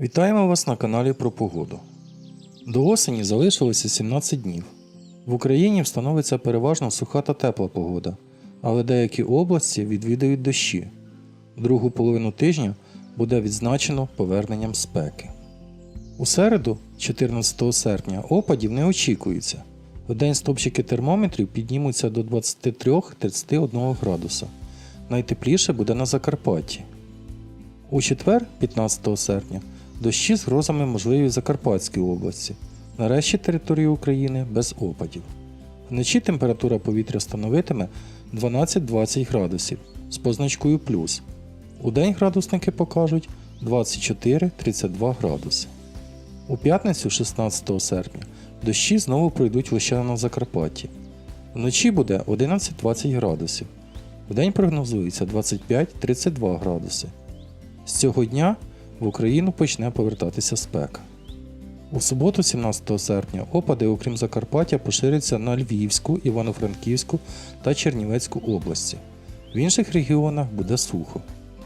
Вітаємо вас на каналі про погоду. До осені залишилося 17 днів. В Україні встановиться переважно суха та тепла погода, але деякі області відвідають дощі. Другу половину тижня буде відзначено поверненням спеки. У середу, 14 серпня, опадів не очікується. В день стопчики термометрів піднімуться до 23-31 градуса. Найтепліше буде на Закарпатті. У четвер, 15 серпня, дощі з грозами можливі в Закарпатській області. На решті території України без опадів. Вночі температура повітря становитиме 12-20 градусів з позначкою плюс. У день градусники покажуть 24-32 градуси. У п'ятницю 16 серпня дощі знову пройдуть лише на Закарпатті. Вночі буде 11-20 градусів. Вдень прогнозується 25-32 градуси. З цього дня в Україну почне повертатися спека. У суботу, 17 серпня, опади, окрім Закарпаття, поширяться на Львівську, Івано-Франківську та Чернівецьку області. В інших регіонах буде сухо.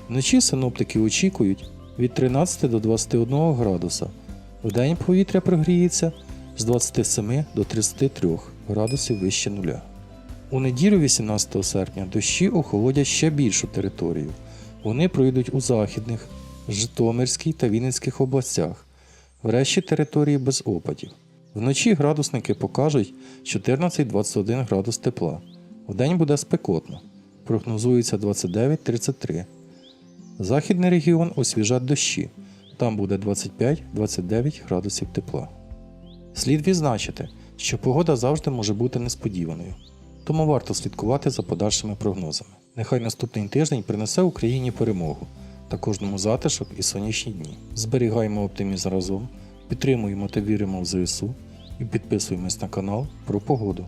Вночі синоптики очікують від 13 до 21 градуса. Вдень повітря прогріється з 27 до 33 градусів вище нуля. У неділю 18 серпня дощі охолодять ще більшу територію. Вони пройдуть у західних, Житомирській та Вінницьких областях, врешті території без опадів. Вночі градусники покажуть 14-21 градус тепла. Вдень буде спекотно. Прогнозується 29-33. Західний регіон освіжать дощі. Там буде 25-29 градусів тепла. Слід відзначити, що погода завжди може бути несподіваною, тому варто слідкувати за подальшими прогнозами. Нехай наступний тиждень принесе Україні перемогу та кожному затишок і сонячні дні. Зберігаємо оптимізм разом, підтримуємо та віримо в ЗСУ і підписуємось на канал про погоду.